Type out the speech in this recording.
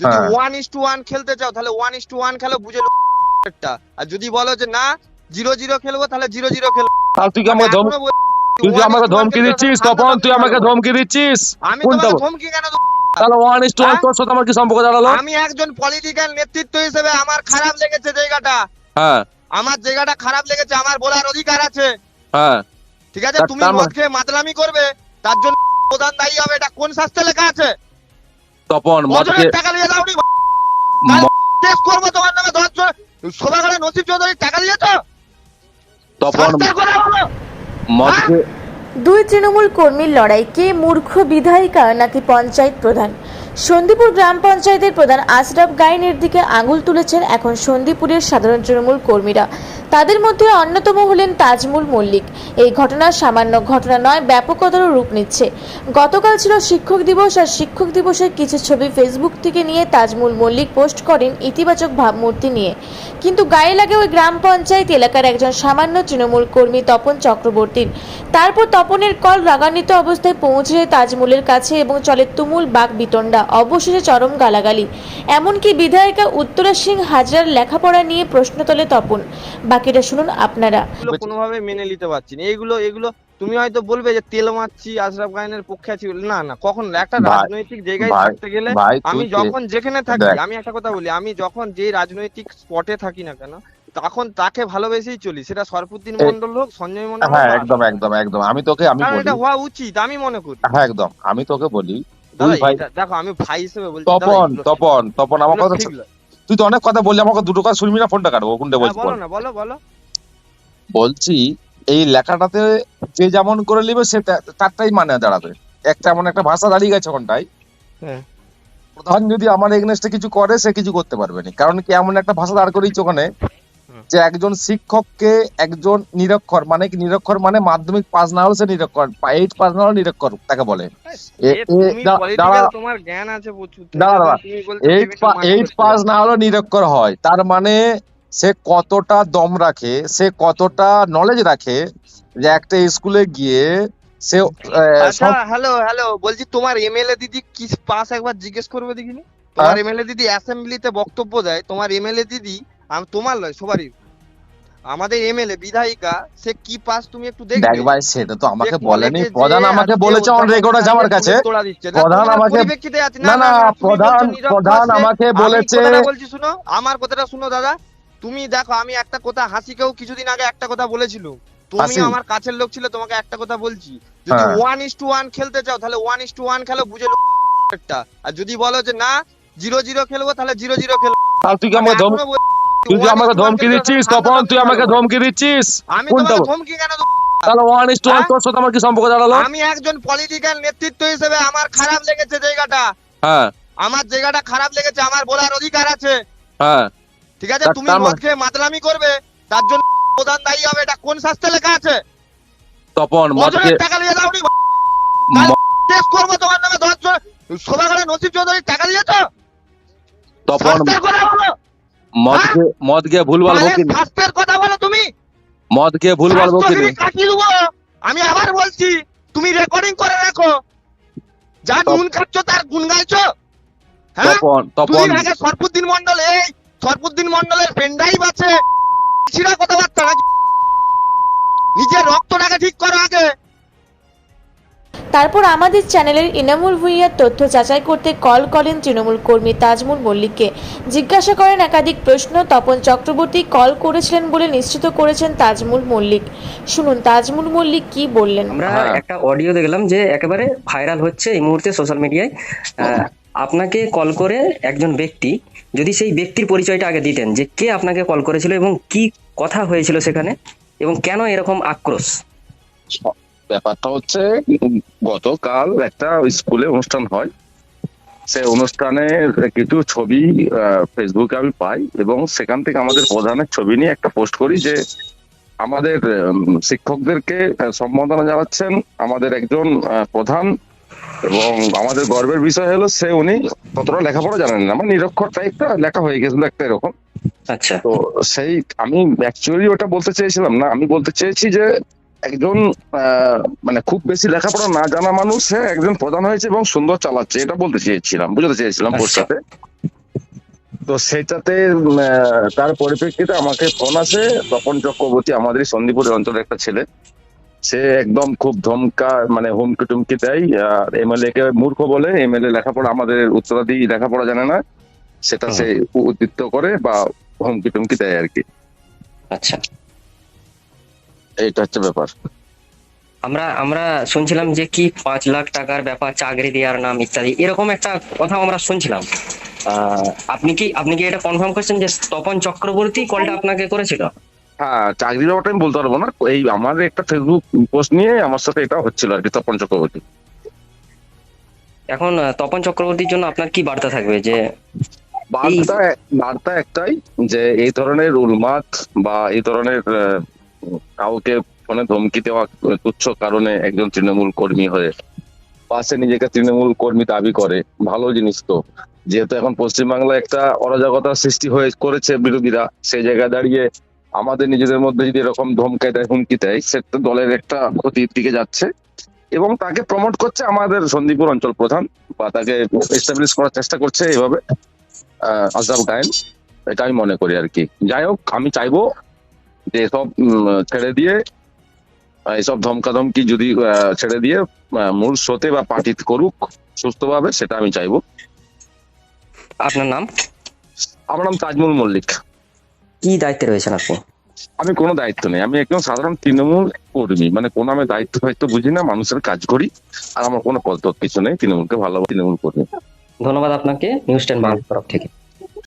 যদি। One is to one খেলতে চাও তাহলে ওয়ান ইস টু ওয়ান খেলো বুঝে আর যদি বলো যে না জিরো জিরো খেলব তাহলে জিরো জিরো খেলব তুই কি আমি আমাকে তুই কি আমাকে ধমকি দিচ্ছিস তপন? তুই আমাকে ধমকি দিচ্ছিস? আমি তোমাকে ধমকি কেন তাহলে ওয়ান ইস টু ওয়ান? তোর সাথে আমার কি সম্পর্ক দাঁড়াল? আমি একজন পলিটিক্যাল নেতৃত্ব হিসেবে আমার খারাপ লেগেছে জায়গাটা। হ্যাঁ। আমার জায়গাটা খারাপ লেগেছে আমার বলার অধিকার আছে। হ্যাঁ। ঠিক আছে? তুমি তার মদ মানে- খেয়ে মাতলামি করবে তার জন্য প্রধান দায়ী হবে এটা কোন শাস্ত্রে লেখা আছে? তপন মদকে বছরের টাকা নিয়ে যাওনি ম- টেস করব তোমার নামে দশ জন সভাগারে নসিব চৌধুরী টাকা দিয়েছ তপন শাস্ত্রের কথা বলো মদকে দুই তৃণমূল কর্মীর লড়াই কে মূর্খ বিধায়িকা নাকি পঞ্চায়েত প্রধান? সন্দীপুর গ্রাম পঞ্চায়েতের প্রধান আশরাফ গাইনের দিকে আঙুল তুলেছেন এখন সন্দীপুরের সাধারণ তৃণমূল কর্মীরা। তাদের মধ্যে অন্যতম হলেন তাজমুল মল্লিক। এই ঘটনা সামান্য ঘটনা নয় ব্যাপকতর রূপ নিচ্ছে। গতকাল ছিল শিক্ষক দিবস আর শিক্ষক দিবসের কিছু ছবি ফেসবুক থেকে নিয়ে তাজমুল মল্লিক পোস্ট করেন ইতিবাচক ভাবমূর্তি নিয়ে। কিন্তু গায়ে লাগে ওই গ্রাম পঞ্চায়েত এলাকার একজন সামান্য তৃণমূল কর্মী তপন চক্রবর্তীর। তারপর তপনের কল রাগান্বিত অবস্থায় পৌঁছে তাজমুলের কাছে এবং চলে তুমুল বাক বিতণ্ডা অবশেষে চরম গালাগালি। এমনকি বিধায়িকা উত্তরা সিং হাজরার লেখাপড়া নিয়ে প্রশ্ন তোলে তপন। বাকিটা শুনুন আপনারা। কোনোভাবে মেনে নিতে পারছি না। এগুলো এগুলো তুমি হয়তো বলবে যে তেল মারছি আশরাফ গায়নের পক্ষে আছি না না কখন একটা রাজনৈতিক জায়গায় থাকতে গেলে আমি যখন যেখানে থাকি আমি একটা কথা বলি আমি যখন যে রাজনৈতিক স্পটে থাকি না কেন তখন তাকে ভালোবেসেই চলি। সেটা সরফুদ্দিন মন্ডল হোক সঞ্জয় মন্ডল হ্যাঁ একদম একদম একদম। আমি তোকে আমি বলি এটা হওয়া উচিত আমি মনে করি। হ্যাঁ একদম। আমি তোকে বলি দেখো আমি ভাই হিসেবে বলছি তপন তপন তপন আমার কথা। তুই তো অনেক কথা বললি আমাকে দুটো কথা শুনবি না ফোনটা কাটবো কোনটা হ্যাঁ, বলছি বলো। না বলো বলো বলছি এই লেখাটাতে যে যেমন করে নিবে সে তারটাই মানে দাঁড়াবে একটা এমন একটা ভাষা দাঁড়িয়ে গেছে ওখানটায় হ্যাঁ। প্রধান যদি আমার এগনেস্টে কিছু করে সে কিছু করতে পারবে না কারণ কি এমন একটা ভাষা দাঁড় করিয়েছে ওখানে। যে একজন শিক্ষককে একজন নিরক্ষর মানে কি নিরক্ষর মানে মাধ্যমিক পাস না হলে সে নিরক্ষর এইট পাস না হলে নিরক্ষর তাকে বলে। এইট পাস না হলে নিরক্ষর হয়। তার মানে সে কতটা দম রাখে সে কতটা নলেজ রাখে যে একটা স্কুলে গিয়ে সে আহ, আচ্ছা হ্যালো হ্যালো বলছি তোমার এমএলএ দিদি কি পাস একবার জিজ্ঞেস করবে দেখিনি? তোমার হ্যাঁ? এমএলএ দিদি অ্যাসেম্বলিতে বক্তব্য দেয় তোমার এমএলএ দিদি আমি তোমার নয় সবারই। আমাদের এমএলএ বিধায়িকা সে কি পাস তুমি একটু দেখ দেখবে ভাই সেটা তো আমাকে বলেনি। প্রধান আমাকে বলেছে অন রেকর্ড আছে আমার কাছে। প্রধান আমাকে- না না প্রধান প্রধান আমাকে বলেছে বলছি শুনো? আমার কথাটা শুনো দাদা। তুমি দেখো আমি একটা কথা হাসিকেও কিছুদিন আগে একটা কথা বলেছিল। তুমি আমার কাছের লোক ছিল তোমাকে একটা কথা বলছি। যদি। ওয়ান ইস টু ওয়ান খেলতে চাও তাহলে ওয়ান ইস টু ওয়ান খেলো বুঝে আর যদি বলো যে না জিরো জিরো খেলব তাহলে জিরো জিরো খেলব তুই কি তুই কি 1 is আমাকে ধমকি দিচ্ছিস তপন তুই আমাকে ধমকি দিচ্ছিস? আমি কোনটা ধমকি কেন তাহলে ওয়ান ইস টু ওয়ান? তোর সাথে আমার কি সম্পর্ক দাঁড়াল? আমি একজন পলিটিক্যাল নেতৃত্ব হিসেবে আমার খারাপ লেগেছে জায়গাটা। হ্যাঁ। আমার জায়গাটা খারাপ লেগেছে আমার বলার অধিকার আছে। হ্যাঁ। ঠিক আছে? তুমি মদ মানে- খেয়ে মাতলামি করবে তার জন্য প্রধান দায়ী হবে এটা কোন শাস্ত্রে লেখা আছে? তপন বছরের টাকা নিয়ে যাওনি? টেস করব তোমার নামে দশ জন সভাগারে নসিব চৌধুরী টাকা দিয়েছ? তপন মদ গিয়ে মদকে মদকে ভুলভাল বকিনি। শাস্ত্রের কথা বলো তুমি। মদকে ভুলভাল বকিনি। দেবো। আমি আবার বলছি তুমি রেকর্ডিং করে রাখো। যা গুণ খাচ্ছ তার গুণ গাইছো। হ্যাঁ? তপন আগে সরফুদ্দিন মন্ডল এই সরফুদ্দিন মন্ডলের পেনড্রাইভ আছে। ছিড়া কথাবার্তা তারপর আমাদের চ্যানেলের ইনামুল ভুঁইয়ার তথ্য যাচাই করতে কল করেন তৃণমূল কর্মী তাজমুল মল্লিককে। জিজ্ঞাসা করেন একাধিক প্রশ্ন তপন চক্রবর্তী কল করেছিলেন বলে নিশ্চিত করেছেন তাজমুল মল্লিক। শুনুন তাজমুল মল্লিক কি বললেন? আমরা হ্যাঁ। একটা অডিও দেখলাম যে একেবারে ভাইরাল হচ্ছে এই মুহূর্তে সোশ্যাল মিডিয়ায়। আপনাকে কল করে একজন ব্যক্তি যদি সেই ব্যক্তির পরিচয়টা আগে দিতেন যে কে আপনাকে কল করেছিল এবং কি কথা হয়েছিল সেখানে এবং কেন এরকম আক্রোশ? ব্যাপারটা হচ্ছে গতকাল একটা স্কুলে অনুষ্ঠান হয়। সে অনুষ্ঠানে কিছু ছবি ফেসবুকে আমি পাই এবং সেখান থেকে আমাদের প্রধানের ছবি নিয়ে একটা পোস্ট করি যে আমাদের শিক্ষকদেরকে সম্বোধনা জানাচ্ছেন আমাদের একজন প্রধান এবং আমাদের গর্বের বিষয় হলো সে উনি ততটা লেখাপড়া জানেন না। আমার নিরক্ষর টাইপটা লেখা হয়ে গেছিল একটা এরকম। আচ্ছা। তো সেই আমি অ্যাকচুয়ালি ওটা বলতে চেয়েছিলাম না। আমি বলতে চেয়েছি যে একজন মানে খুব বেশি লেখাপড়া না জানা মানুষ হ্যাঁ একজন প্রধান হয়েছে এবং সুন্দর চালাচ্ছে এটা বলতে চেয়েছিলাম বুঝতে চেয়েছিলাম আচ্ছা। পোস্টাতে তো সেটাতে তার পরিপ্রেক্ষিতে আমাকে ফোন আসে তপন চক্রবর্তী আমাদের সন্দীপুরের অঞ্চলের একটা ছেলে। সে একদম খুব ধমকা মানে হুমকি টুমকি দেয় আর এমএলএ কে মূর্খ বলে এমএলএ লেখাপড়া আমাদের উত্তরাদি লেখাপড়া জানে না সেটা সে উদ্দীপ্ত করে বা হুমকি টুমকি দেয় আর কি। আচ্ছা। এইটা হচ্ছে ব্যাপার। আমরা আমরা শুনছিলাম যে কি পাঁচ লাখ টাকার ব্যাপার চাকরি দেওয়ার নাম ইত্যাদি এরকম একটা কথা আমরা শুনছিলাম। আপনি কি আপনি কি এটা কনফার্ম করছেন যে তপন চক্রবর্তী কলটা আপনাকে করেছিল? হ্যাঁ চাকরির ব্যাপারটা আমি বলতে পারব না। এই আমার একটা ফেসবুক পোস্ট নিয়ে আমার সাথে এটা হচ্ছিল আর কি তপন চক্রবর্তী। এখন তপন চক্রবর্তীর জন্য আপনার কি বার্তা থাকবে যে বার্তা বার্তা একটাই যে এই ধরনের উন্মাদ বা এই ধরনের কাউকে ফোনে ধমকি দেওয়া তুচ্ছ কারণে একজন তৃণমূল কর্মী হয়ে পাশে নিজেকে তৃণমূল কর্মী দাবি করে। ভালো জিনিস তো। যেহেতু এখন পশ্চিমবাংলায় একটা অরাজকতার সৃষ্টি হয়ে করেছে বিরোধীরা সেই জায়গায় দাঁড়িয়ে আমাদের নিজেদের মধ্যে যদি এরকম ধমকায় দেয় হুমকি দেয় সেটা দলের একটা ক্ষতির দিকে যাচ্ছে। এবং তাকে প্রমোট করছে আমাদের সন্দীপুর অঞ্চল প্রধান বা তাকে এস্টাবলিশ করার চেষ্টা করছে এইভাবে আহ, আশরাফ গায়েন। এটা আমি মনে করি আর কি। যাই হোক আমি চাইব যে এসব ছেড়ে দিয়ে এসব ধমকাধমকি যদি ছেড়ে দিয়ে মূল স্রোতে বা পার্টি করুক সুস্থভাবে সেটা আমি চাইব। আপনার নাম? আমার নাম তাজমুল মল্লিক। কি দায়িত্বে রয়েছেন আপনি? আমি কোনো দায়িত্ব নেই। আমি একজন সাধারণ তৃণমূল কর্মী। মানে কোনো আমি দায়িত্ব ফায়িত্ব বুঝি না মানুষের কাজ করি আর আমার কোনো পদ কিছু নেই তৃণমূলকে ভালো তৃণমূল কর্মী। ধন্যবাদ আপনাকে। নিউজ টেন বাংলার তরফ থেকে।